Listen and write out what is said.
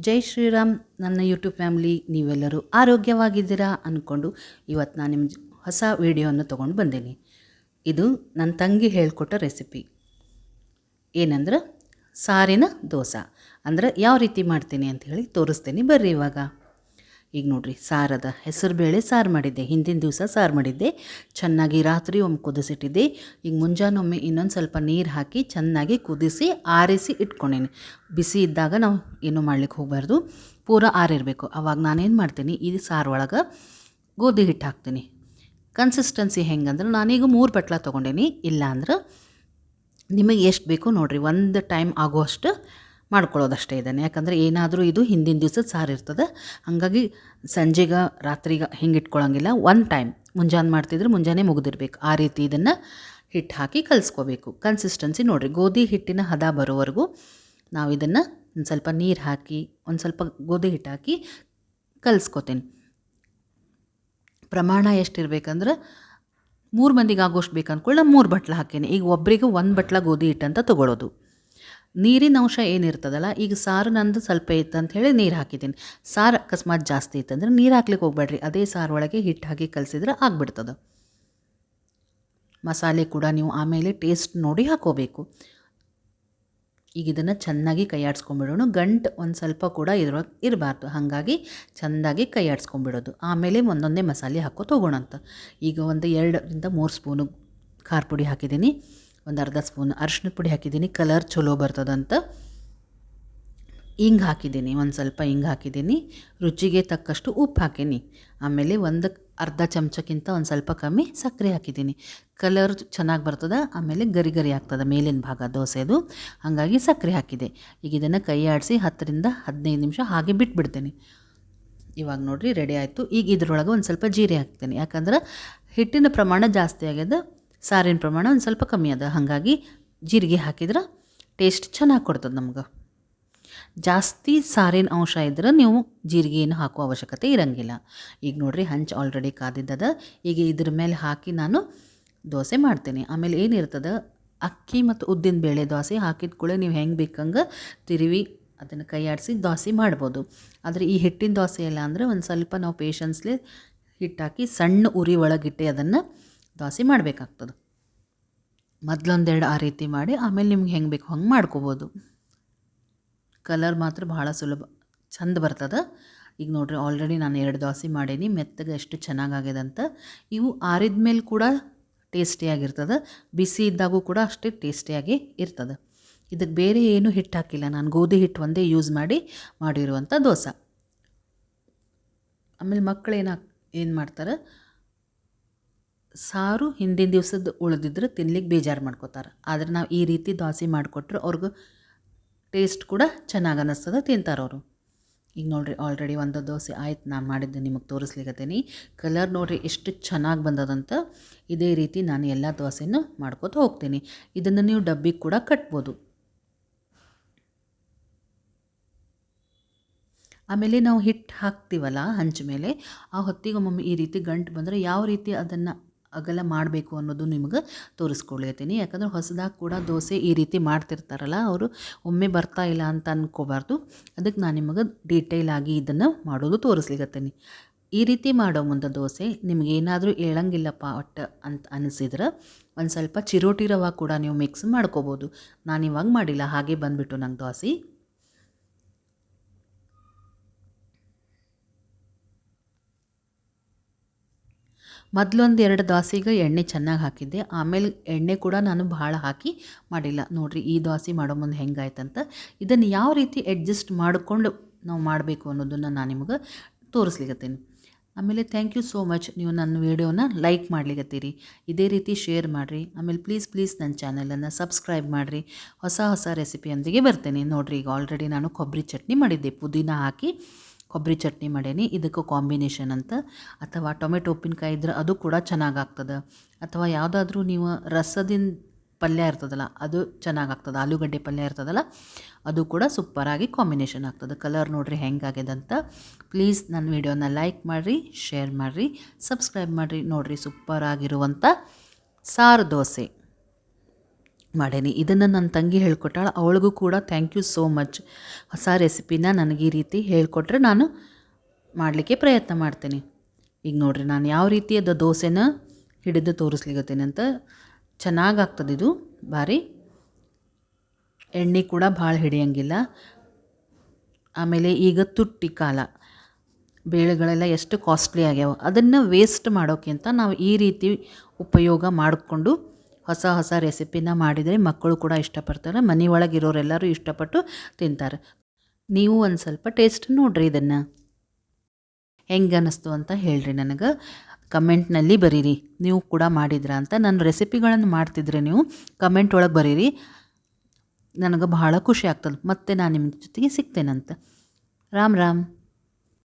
ಜೈ ಶ್ರೀರಾಮ್. ನನ್ನ YouTube family, ನೀವೆಲ್ಲರೂ ಆರೋಗ್ಯವಾಗಿದ್ದೀರಾ ಅಂದ್ಕೊಂಡು ಇವತ್ತು ನಾನು ನಿಮ್ಮ ಹೊಸ ವಿಡಿಯೋವನ್ನು ತೊಗೊಂಡು ಬಂದೀನಿ. ಇದು ನನ್ನ ತಂಗಿ ಹೇಳಿಕೊಟ್ಟ ರೆಸಿಪಿ. ಏನಂದ್ರೆ, ಸಾರಿನ ದೋಸೆ. ಅಂದ್ರೆ ಯಾವ ರೀತಿ ಮಾಡ್ತೀನಿ ಅಂತ ಹೇಳಿ ತೋರಿಸ್ತೀನಿ ಬರ್ರಿ ಇವಾಗ. ಈಗ ನೋಡ್ರಿ, ಸಾರದ ಹೆಸರುಬೇಳೆ ಸಾರು ಮಾಡಿದ್ದೆ, ಹಿಂದಿನ ದಿವಸ ಸಾರು ಮಾಡಿದ್ದೆ. ಚೆನ್ನಾಗಿ ರಾತ್ರಿ ಒಮ್ಮೆ ಕುದಿಸಿಟ್ಟಿದ್ದೆ. ಈಗ ಮುಂಜಾನೊಮ್ಮೆ ಇನ್ನೊಂದು ಸ್ವಲ್ಪ ನೀರು ಹಾಕಿ ಚೆನ್ನಾಗಿ ಕುದಿಸಿ ಆರಿಸಿ ಇಟ್ಕೊಂಡೇನೆ. ಬಿಸಿ ಇದ್ದಾಗ ನಾವು ಏನೂ ಮಾಡ್ಲಿಕ್ಕೆ ಹೋಗಬಾರ್ದು, ಪೂರ ಆರಿರಬೇಕು. ಅವಾಗ ನಾನೇನು ಮಾಡ್ತೀನಿ, ಈ ಸಾರು ಒಳಗೆ ಗೋಧಿ ಹಿಟ್ಟು ಹಾಕ್ತೀನಿ. ಕನ್ಸಿಸ್ಟೆನ್ಸಿ ಹೆಂಗಂದ್ರೆ ನಾನೀಗ ಮೂರು ಬಟ್ಲ ತೊಗೊಂಡೇನಿ. ಇಲ್ಲ ಅಂದ್ರೆ ನಿಮಗೆ ಎಷ್ಟು ಬೇಕು ನೋಡಿರಿ, ಒಂದು ಟೈಮ್ ಆಗುವಷ್ಟು ಮಾಡ್ಕೊಳ್ಳೋದಷ್ಟೇ ಇದನ್ನು. ಯಾಕಂದರೆ ಏನಾದರೂ ಇದು ಹಿಂದಿನ ದಿವಸ ಸಾರು ಇರ್ತದೆ. ಹಾಗಾಗಿ ಸಂಜೆಗೆ ರಾತ್ರಿಗೆ ಹಿಂಗೆ ಇಟ್ಕೊಳ್ಳೋಂಗಿಲ್ಲ ಒನ್ ಟೈಮ್ ಮುಂಜಾನೆ ಮಾಡ್ತಿದ್ರೆ ಮುಂಜಾನೆ ಮುಗಿದಿರ್ಬೇಕು. ಆ ರೀತಿ ಇದನ್ನು ಹಿಟ್ಟು ಹಾಕಿ ಕಲಿಸ್ಕೋಬೇಕು. ಕನ್ಸಿಸ್ಟೆನ್ಸಿ ನೋಡಿರಿ, ಗೋಧಿ ಹಿಟ್ಟಿನ ಹದ ಬರೋವರೆಗೂ ನಾವು ಇದನ್ನು ಒಂದು ಸ್ವಲ್ಪ ನೀರು ಹಾಕಿ, ಒಂದು ಸ್ವಲ್ಪ ಗೋಧಿ ಹಿಟ್ಟು ಹಾಕಿ ಕಲಿಸ್ಕೋತೀನಿ. ಪ್ರಮಾಣ ಎಷ್ಟಿರಬೇಕಂದ್ರೆ ಮೂರು ಮಂದಿಗೆ ಆಗೋಷ್ಟು ಬೇಕು ಅಂದ್ಕೊಳ್ಳಿ ನಾನು ಮೂರು ಬಟ್ಲ ಹಾಕೇನೆ ಈಗ ಒಬ್ಬರಿಗೆ ಒಂದು ಬಟ್ಲ ಗೋಧಿ ಹಿಟ್ಟು ಅಂತ ತೊಗೊಳೋದು. ನೀರಿನ ಅಂಶ ಏನಿರ್ತದಲ್ಲ, ಈಗ ಸಾರು ನಂದು ಸ್ವಲ್ಪ ಇತ್ತು ಅಂತ ಹೇಳಿ ನೀರು ಹಾಕಿದ್ದೀನಿ. ಸಾರು ಅಕಸ್ಮಾತ್ ಜಾಸ್ತಿ ಇತ್ತಂದ್ರೆ ನೀರು ಹಾಕ್ಲಿಕ್ಕೆ ಹೋಗ್ಬೇಡ್ರಿ. ಅದೇ ಸಾರು ಒಳಗೆ ಹಿಟ್ಟು ಹಾಕಿ ಕಲಸಿದ್ರೆ ಆಗ್ಬಿಡ್ತದೆ. ಮಸಾಲೆ ಕೂಡ ನೀವು ಆಮೇಲೆ ಟೇಸ್ಟ್ ನೋಡಿ ಹಾಕೋಬೇಕು. ಈಗ ಇದನ್ನು ಚೆನ್ನಾಗಿ ಕೈಯಾಡಿಸ್ಕೊಂಬಿಡೋಣ ಗಂಟು ಒಂದು ಸ್ವಲ್ಪ ಕೂಡ ಇದ್ರೊಳಗೆ ಇರಬಾರ್ದು. ಹಾಗಾಗಿ ಚೆಂದಾಗಿ ಕೈಯಾಡಿಸ್ಕೊಂಬಿಡೋದು ಆಮೇಲೆ ಒಂದೊಂದೇ ಮಸಾಲೆ ಹಾಕೋ ತೊಗೋಣಂತ. ಈಗ ಒಂದು ಎರಡರಿಂದ ಮೂರು ಸ್ಪೂನು ಖಾರ ಪುಡಿ ಹಾಕಿದ್ದೀನಿ. ಒಂದು ಅರ್ಧ ಸ್ಪೂನ್ ಅರಿಶಿನ ಪುಡಿ ಹಾಕಿದ್ದೀನಿ, ಕಲರ್ ಚಲೋ ಬರ್ತದಂತ. ಹಿಂಗೆ ಹಾಕಿದ್ದೀನಿ, ಒಂದು ಸ್ವಲ್ಪ ಹಿಂಗೆ ಹಾಕಿದ್ದೀನಿ. ರುಚಿಗೆ ತಕ್ಕಷ್ಟು ಉಪ್ಪು ಹಾಕೀನಿ. ಆಮೇಲೆ ಒಂದು ಅರ್ಧ ಚಮಚಕ್ಕಿಂತ ಒಂದು ಸ್ವಲ್ಪ ಕಮ್ಮಿ ಸಕ್ಕರೆ ಹಾಕಿದ್ದೀನಿ. ಕಲರ್ ಚೆನ್ನಾಗಿ ಬರ್ತದೆ, ಆಮೇಲೆ ಗರಿ ಗರಿ ಆಗ್ತದೆ ಮೇಲಿನ ಭಾಗ ದೋಸೆದು. ಹಾಗಾಗಿ ಸಕ್ಕರೆ ಹಾಕಿದೆ. ಈಗ ಇದನ್ನು ಕೈ ಆಡಿಸಿ ಹತ್ತರಿಂದ ಹದಿನೈದು ನಿಮಿಷ ಹಾಗೆ ಬಿಟ್ಬಿಡ್ತೀನಿ. ಇವಾಗ ನೋಡಿರಿ ರೆಡಿ ಆಯಿತು. ಈಗ ಇದರೊಳಗೆ ಒಂದು ಸ್ವಲ್ಪ ಜೀರಿ ಹಾಕ್ತೀನಿ. ಯಾಕಂದ್ರೆ ಹಿಟ್ಟಿನ ಪ್ರಮಾಣ ಜಾಸ್ತಿ ಆಗ್ಯದ ಸಾರಿನ ಪ್ರಮಾಣ ಒಂದು ಸ್ವಲ್ಪ ಕಮ್ಮಿ ಅದ. ಹಾಗಾಗಿ ಜೀರಿಗೆ ಹಾಕಿದ್ರೆ ಟೇಸ್ಟ್ ಚೆನ್ನಾಗಿ ಕೊಡ್ತದೆ ನಮ್ಗೆ. ಜಾಸ್ತಿ ಸಾರಿನ ಅಂಶ ಇದ್ರೆ ನೀವು ಜೀರಿಗೆಯನ್ನು ಹಾಕುವ ಹಾಕೋ ಅವಶ್ಯಕತೆ ಇರಂಗಿಲ್ಲ. ಈಗ ನೋಡಿರಿ ಹಂಚು ಆಲ್ರೆಡಿ ಕಾದಿದ್ದದ. ಈಗ ಇದ್ರ ಮೇಲೆ ಹಾಕಿ ನಾನು ದೋಸೆ ಮಾಡ್ತೀನಿ. ಆಮೇಲೆ ಏನಿರ್ತದೆ ಅಕ್ಕಿ ಮತ್ತು ಉದ್ದಿನ ಬೇಳೆ ದೋಸೆ ಹಾಕಿದ ಕೂಡ ನೀವು ಹೆಂಗೆ ಬೇಕಂಗೆ ತಿರುವಿ ಅದನ್ನು ಕೈ ಆಡಿಸಿ ದೋಸೆ ಮಾಡ್ಬೋದು. ಆದರೆ ಈ ಹಿಟ್ಟಿನ ದೋಸೆ ಎಲ್ಲ ಅಂದರೆ ಒಂದು ಸ್ವಲ್ಪ ನಾವು ಪೇಷನ್ಸ್ಲಿ ಹಿಟ್ಟಾಕಿ ಸಣ್ಣ ಉರಿ ಒಳಗಿಟ್ಟು ಅದನ್ನು ದೋಸೆ ಮಾಡಬೇಕಾಗ್ತದೆ. ಮೊದಲೊಂದೆರಡು ಆ ರೀತಿ ಮಾಡಿ ಆಮೇಲೆ ನಿಮ್ಗೆ ಹೆಂಗೆ ಬೇಕು ಹಂಗೆ ಮಾಡ್ಕೋಬೋದು. ಕಲರ್ ಮಾತ್ರ ಭಾಳ ಸುಲಭ, ಚಂದ ಬರ್ತದೆ. ಈಗ ನೋಡ್ರಿ ಆಲ್ರೆಡಿ ನಾನು ಎರಡು ದೋಸೆ ಮಾಡೀನಿ, ಮೆತ್ತಗೆ ಎಷ್ಟು ಚೆನ್ನಾಗಾಗಿದೆ ಅಂತ. ಇವು ಆರಿದ ಮೇಲೆ ಕೂಡ ಟೇಸ್ಟಿಯಾಗಿರ್ತದೆ ಬಿಸಿ ಇದ್ದಾಗೂ ಕೂಡ ಅಷ್ಟೇ ಟೇಸ್ಟಿಯಾಗಿ ಇರ್ತದೆ. ಇದಕ್ಕೆ ಬೇರೆ ಏನೂ ಹಿಟ್ಟು ಹಾಕಿಲ್ಲ, ನಾನು ಗೋಧಿ ಹಿಟ್ಟು ಒಂದೇ ಯೂಸ್ ಮಾಡಿ ಮಾಡಿರುವಂಥ ದೋಸೆ. ಆಮೇಲೆ ಮಕ್ಕಳು ಏನು ಏನು ಮಾಡ್ತಾರೆ ಸಾರು ಹಿಂದಿನ ದಿವಸದ ಉಳಿದಿದ್ರೆ ತಿನ್ಲಿಕ್ಕೆ ಬೇಜಾರು ಮಾಡ್ಕೋತಾರೆ. ಆದರೆ ನಾವು ಈ ರೀತಿ ದೋಸೆ ಮಾಡಿಕೊಟ್ರೆ ಅವ್ರಿಗೂ ಟೇಸ್ಟ್ ಕೂಡ ಚೆನ್ನಾಗಿ ಅನ್ನಿಸ್ತದೆ, ತಿಂತಾರೆ ಅವರು. ಈಗ ನೋಡಿರಿ ಆಲ್ರೆಡಿ ಒಂದು ದೋಸೆ ಆಯ್ತು, ನಾನು ಮಾಡಿದ್ದು ನಿಮಗೆ ತೋರಿಸ್ಲಿಕ್ಕತ್ತೀನಿ ಕಲರ್ ನೋಡಿರಿ ಎಷ್ಟು ಚೆನ್ನಾಗಿ ಬಂದದಂತ ಇದೇ ರೀತಿ ನಾನು ಎಲ್ಲ ದೋಸೆನೂ ಮಾಡ್ಕೊತ ಹೋಗ್ತೀನಿ. ಇದನ್ನು ನೀವು ಡಬ್ಬಿಗೆ ಕೂಡ ಕಟ್ಬೋದು. ಆಮೇಲೆ ನಾವು ಹಿಟ್ಟು ಹಾಕ್ತೀವಲ್ಲ, ಹಂಚ ಮೇಲೆ, ಆ ಹೊತ್ತಿಗೆ ಒಮ್ಮೊಮ್ಮೆ ಈ ರೀತಿ ಗಂಟು ಬಂದರೆ ಯಾವ ರೀತಿ ಅದನ್ನು ಅಗಲ ಮಾಡಬೇಕು ಅನ್ನೋದು ನಿಮ್ಗೆ ತೋರಿಸ್ಕೊಳ್ತೀನಿ. ಯಾಕಂದ್ರೆ ಹೊಸದಾಗಿ ಕೂಡ ದೋಸೆ ಈ ರೀತಿ ಮಾಡ್ತಿರ್ತಾರಲ್ಲ, ಅವರು ಒಮ್ಮೆ ಬರ್ತಾ ಇಲ್ಲ ಅಂತ ಅಂದ್ಕೋಬಾರ್ದು ಅದಕ್ಕೆ ನಾನು ನಿಮಗೆ ಡೀಟೇಲ್ ಆಗಿ ಇದನ್ನು ಮಾಡೋದು ತೋರಿಸ್ಲಿಕತ್ತೀನಿ. ಈ ರೀತಿ ಮಾಡೋ ಮುಂದೆ ದೋಸೆ ನಿಮ್ಗೆ ಏನಾದರೂ ಏಳಂಗಿಲ್ಲಪ್ಪ ಒಟ್ಟು ಅಂತ ಅನಿಸಿದ್ರೆ ಒಂದು ಸ್ವಲ್ಪ ಚಿರೋಟಿ ರವೆ ಕೂಡ ನೀವು ಮಿಕ್ಸ್ ಮಾಡ್ಕೋಬೋದು. ನಾನು ಇವಾಗ ಮಾಡಿಲ್ಲ, ಹಾಗೆ ಬಂದುಬಿಟ್ಟು ನಂಗೆ ದೋಸೆ. ಮೊದಲೊಂದು ಎರಡು ದೋಸೆಗೆ ಎಣ್ಣೆ ಚೆನ್ನಾಗಿ ಹಾಕಿದ್ದೆ. ಆಮೇಲೆ ಎಣ್ಣೆ ಕೂಡ ನಾನು ಭಾಳ ಹಾಕಿ ಮಾಡಿಲ್ಲ. ನೋಡಿರಿ ಈ ದೋಸೆ ಮಾಡೋ ಮುಂದೆ ಹೆಂಗಾಯ್ತಂತ. ಇದನ್ನು ಯಾವ ರೀತಿ ಅಡ್ಜಸ್ಟ್ ಮಾಡಿಕೊಂಡು ನಾವು ಮಾಡಬೇಕು ಅನ್ನೋದನ್ನು ನಾನು ನಿಮಗೆ ತೋರಿಸ್ಲಿಕ್ಕತ್ತೀನಿ ಆಮೇಲೆ ಥ್ಯಾಂಕ್ ಯು ಸೋ ಮಚ್ ನೀವು ನನ್ನ ವೀಡಿಯೋನ ಲೈಕ್ ಮಾಡ್ಲಿಕ್ಕತ್ತೀರಿ ಇದೇ ರೀತಿ ಶೇರ್ ಮಾಡಿರಿ. ಆಮೇಲೆ ಪ್ಲೀಸ್ ಪ್ಲೀಸ್ ನನ್ನ ಚಾನಲನ್ನು ಸಬ್ಸ್ಕ್ರೈಬ್ ಮಾಡಿರಿ. ಹೊಸ ಹೊಸ ರೆಸಿಪಿಯೊಂದಿಗೆ ಬರ್ತೇನೆ. ನೋಡಿರಿ ಈಗ ಆಲ್ರೆಡಿ ನಾನು ಕೊಬ್ಬರಿ ಚಟ್ನಿ ಮಾಡಿದ್ದೆ. ಪುದೀನ ಹಾಕಿ. ಕೊಬ್ಬರಿ ಚಟ್ನಿ ಮಾಡೇನಿ. ಇದಕ್ಕೆ ಕಾಂಬಿನೇಷನ್ ಅಂತ. ಅಥವಾ ಟೊಮೆಟೊ ಉಪ್ಪಿನಕಾಯಿ ಇದ್ರೆ ಅದು ಕೂಡ ಚೆನ್ನಾಗಾಗ್ತದೆ. ಅಥವಾ ಯಾವುದಾದ್ರೂ ನೀವು ರಸದಿಂದ ಪಲ್ಯ ಇರ್ತದಲ್ಲ, ಅದು ಚೆನ್ನಾಗಾಗ್ತದೆ. ಆಲೂಗಡ್ಡೆ ಪಲ್ಯ ಇರ್ತದಲ್ಲ, ಅದು ಕೂಡ ಸೂಪರಾಗಿ ಕಾಂಬಿನೇಷನ್ ಆಗ್ತದೆ. ಕಲರ್ ನೋಡ್ರಿ ಹೆಂಗಾಗ್ಯದಂತ ಪ್ಲೀಸ್ ನನ್ನ ವಿಡಿಯೋನ ಲೈಕ್ ಮಾಡಿರಿ ಶೇರ್ ಮಾಡಿರಿ ಸಬ್ಸ್ಕ್ರೈಬ್ ಮಾಡಿರಿ. ನೋಡಿರಿ ಸೂಪರಾಗಿರುವಂಥ ಸಾರು ದೋಸೆ. ಮಾಡೇನಿ. ಇದನ್ನು ನನ್ನ ತಂಗಿ ಹೇಳ್ಕೊಟ್ಟಾಳೆ. ಅವಳಿಗೂ ಕೂಡ ಥ್ಯಾಂಕ್ ಯು ಸೋ ಮಚ್ ಹೊಸ ರೆಸಿಪಿನ ನನಗೆ ಈ ರೀತಿ ಹೇಳ್ಕೊಟ್ರೆ ನಾನು ಮಾಡಲಿಕ್ಕೆ ಪ್ರಯತ್ನ ಮಾಡ್ತೀನಿ. ಈಗ ನೋಡಿರಿ, ನಾನು ಯಾವ ರೀತಿಯದ ದೋಸೆನ ಹಿಡಿದು ತೋರಿಸ್ಲಿಕತ್ತೀನಿ ಅಂತ ಚೆನ್ನಾಗಿ ಇದು. ಭಾರಿ ಎಣ್ಣೆ ಕೂಡ ಭಾಳ ಹಿಡಿಯಂಗಿಲ್ಲ. ಆಮೇಲೆ ಈಗ ತುಟ್ಟಿ ಕಾಲ. ಬೇಳೆಗಳೆಲ್ಲ ಎಷ್ಟು ಕಾಸ್ಟ್ಲಿ ಆಗ್ಯಾವ. ಅದನ್ನು ವೇಸ್ಟ್ ಮಾಡೋಕ್ಕಿಂತ ನಾವು ಈ ರೀತಿ ಉಪಯೋಗ ಮಾಡಿಕೊಂಡು ಹೊಸ ಹೊಸ ರೆಸಿಪಿನ ಮಾಡಿದರೆ ಮಕ್ಕಳು ಕೂಡ ಇಷ್ಟಪಡ್ತಾರೆ. ಮನೆ ಒಳಗಿರೋರೆಲ್ಲರೂ ಇಷ್ಟಪಟ್ಟು ತಿಂತಾರೆ. ನೀವು ಒಂದು ಸ್ವಲ್ಪ ಟೇಸ್ಟ್ ನೋಡಿರಿ ಇದನ್ನು. ಹೆಂಗೆ ಅನ್ನಿಸ್ತು ಅಂತ ಹೇಳ್ರಿ ನನಗೆ. ಕಮೆಂಟ್ನಲ್ಲಿ ಬರೀರಿ. ನೀವು ಕೂಡ ಮಾಡಿದ್ರ ಅಂತ. ನನ್ನ ರೆಸಿಪಿಗಳನ್ನು ಮಾಡ್ತಿದ್ರೆ ನೀವು ಕಮೆಂಟ್ ಒಳಗೆ ಬರೀರಿ. ನನಗೆ ಬಹಳ ಖುಷಿ ಆಗ್ತದೆ. ಮತ್ತೆ ನಾನು ನಿಮ್ಮ ಜೊತೆಗೆ ಸಿಗ್ತೇನಂತ. ರಾಮ್ ರಾಮ್.